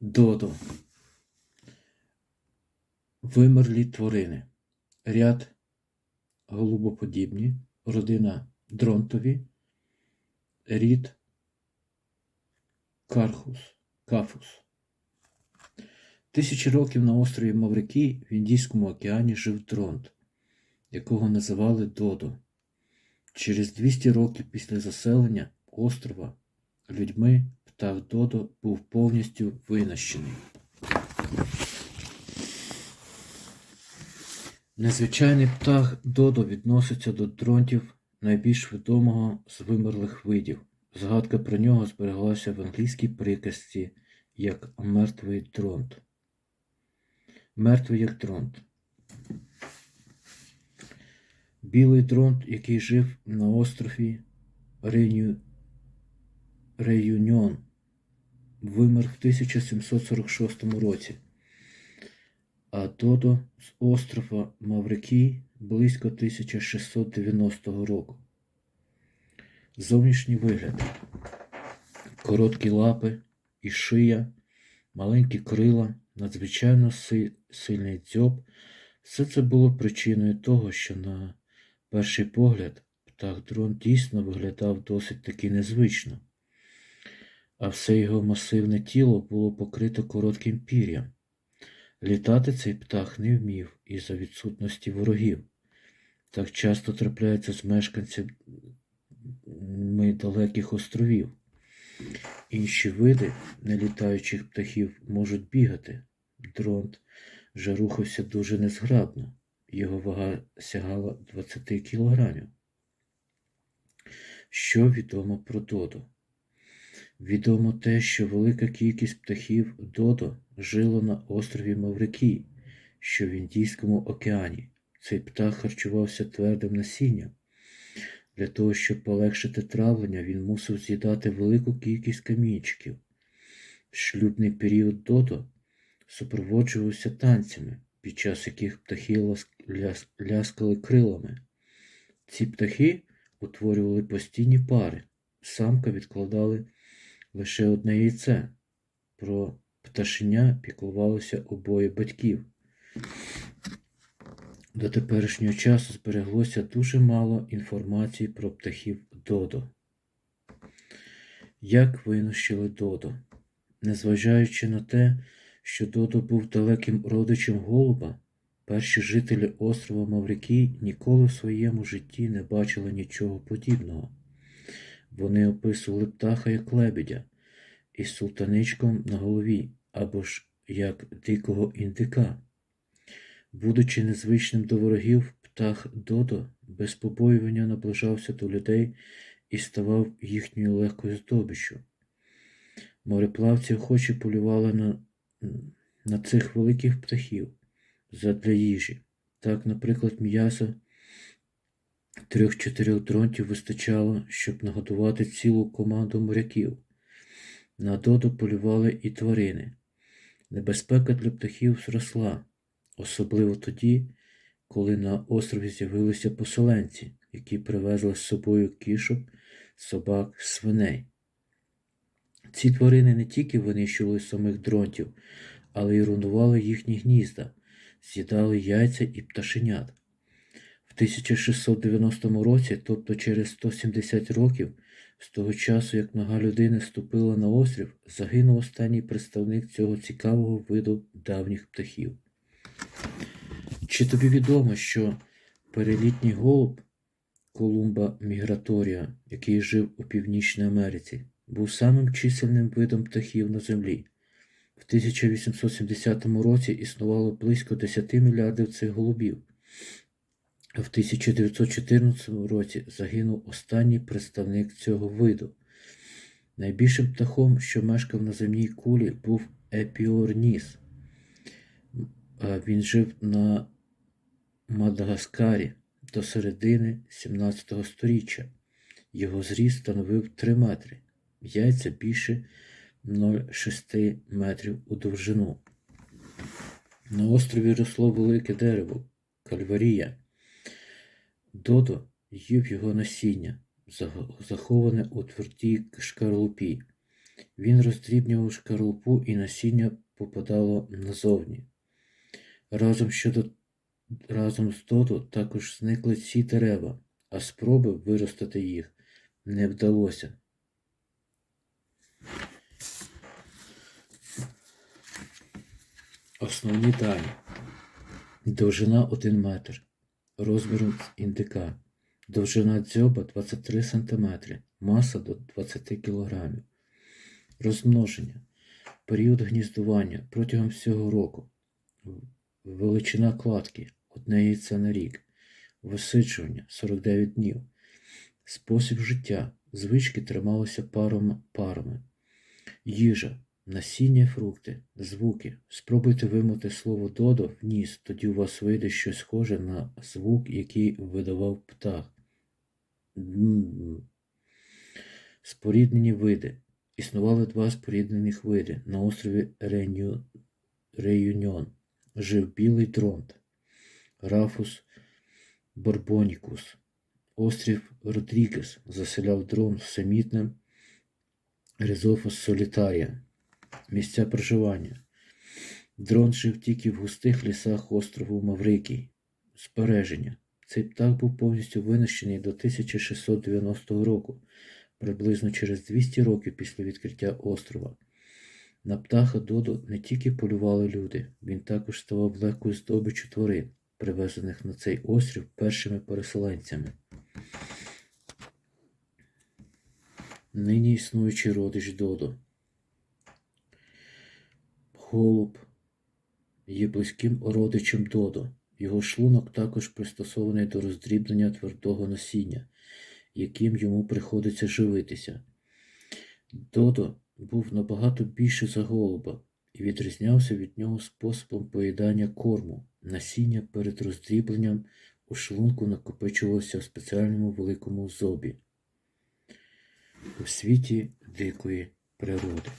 Додо. Вимерлі тварини. Ряд голубоподібні, родина дронтові, рід Кархус, Кафус. Тисячі років на острові Маврикій в Індійському океані жив дронт, якого називали Додо. Через 200 років після заселення острова людьми птах Додо був повністю винищений. Незвичайний птах Додо відноситься до дронтів найбільш відомого з вимерлих видів. Згадка про нього збереглася в англійській приказці як мертвий дронт. Мертвий як дронт. Білий дронт, який жив на острові Рейню... Реюньон, вимер в 1746 році, а Додо з острова Маврикій близько 1690 року. Зовнішній вигляд. Короткі лапи і шия, маленькі крила, надзвичайно си- сильний дзьоб. Все це було причиною того, що на перший погляд птах дрон дійсно виглядав досить таки незвично, а все його масивне тіло було покрито коротким пір'ям. Літати цей птах не вмів із-за відсутності ворогів. Так часто трапляється з мешканцями далеких островів. Інші види нелітаючих птахів можуть бігати. Дронт вже рухався дуже незграбно, його вага сягала 20 кілограмів. Що відомо про Додо? Відомо те, що велика кількість птахів Додо жило на острові Маврикій, що в Індійському океані. Цей птах харчувався твердим насінням. Для того, щоб полегшити травлення, він мусив з'їдати велику кількість камінчиків. Шлюбний період Додо супроводжувався танцями, під час яких птахи ляскали крилами. Ці птахи утворювали постійні пари. Самка відкладали лише одне яйце. Про пташеня піклувалися обоє батьків. До теперішнього часу збереглося дуже мало інформації про птахів Додо. Як винищили Додо? Незважаючи на те, що Додо був далеким родичем голуба, перші жителі острова Маврикій ніколи в своєму житті не бачили нічого подібного. Вони описували птаха як лебедя із султаничком на голові або ж як дикого індика. Будучи незвичним до ворогів, птах Додо без побоювання наближався до людей і ставав їхньою легкою здобиччю. Мореплавці охоче полювали на, на цих великих птахів задля їжі. Так, наприклад, м'яса трьох-чотирьох дронтів вистачало, щоб нагодувати цілу команду моряків. На Додо полювали і тварини. Небезпека для птахів зросла, особливо тоді, коли на острові з'явилися поселенці, які привезли з собою кішок, собак, свиней. Ці тварини не тільки винищували самих дронтів, але й руйнували їхні гнізда, з'їдали яйця і пташенят. В 1690 році, тобто через 170 років, з того часу, як нога людини ступила на острів, загинув останній представник цього цікавого виду давніх птахів. Чи тобі відомо, що перелітній голуб Колумба міграторія, який жив у Північній Америці, був самим чисельним видом птахів на землі. В 1870 році існувало близько 10 мільярдів цих голубів. В 1914 році загинув останній представник цього виду. Найбільшим птахом, що мешкав на земній кулі, був Епіорніс. Він жив на Мадагаскарі до середини 17 століття. Його зріст становив 3 метри, яйця більше 0,6 метрів у довжину. На острові росло велике дерево кальварія. Додо їв його насіння, заховане у твердій шкарлупі. Він роздрібнював шкарлупу і насіння попадало назовні. Разом, щодо, разом з Додо також зникли всі дерева, а спроби виростити їх не вдалося. Основні дані. Довжина 1 метр. Розміром індика. Довжина дзьоба 23 см. Маса до 20 кг. Розмноження. Період гніздування протягом всього року. Величина кладки одне яйце на рік. Висиджування 49 днів. Спосіб життя. Звички трималися паром, парами. Їжа. Насіння, фрукти, звуки. Спробуйте вимовити слово додо в ніс, тоді у вас вийде щось схоже на звук, який видавав птах. Споріднені види. Існували два споріднених види на острові Реню... Реюньон. Жив білий дронт, Рафус Борбонікус. Острів Родрігес заселяв дрон самітним Ризофос солітарія. Місця проживання. Дрон жив тільки в густих лісах острову Маврикій. Збереження. Цей птах був повністю винищений до 1690 року, приблизно через 200 років після відкриття острова. На птаха Додо не тільки полювали люди, він також ставав легкою здобиччю тварин, привезених на цей острів першими переселенцями. Нині існуючий родич Додо. Голуб є близьким родичем Додо. Його шлунок також пристосований до роздрібнення твердого насіння, яким йому приходиться живитися. Додо був набагато більше за голуба і відрізнявся від нього способом поїдання корму. Насіння перед роздрібленням у шлунку накопичувалося в спеціальному великому зобі у світі дикої природи.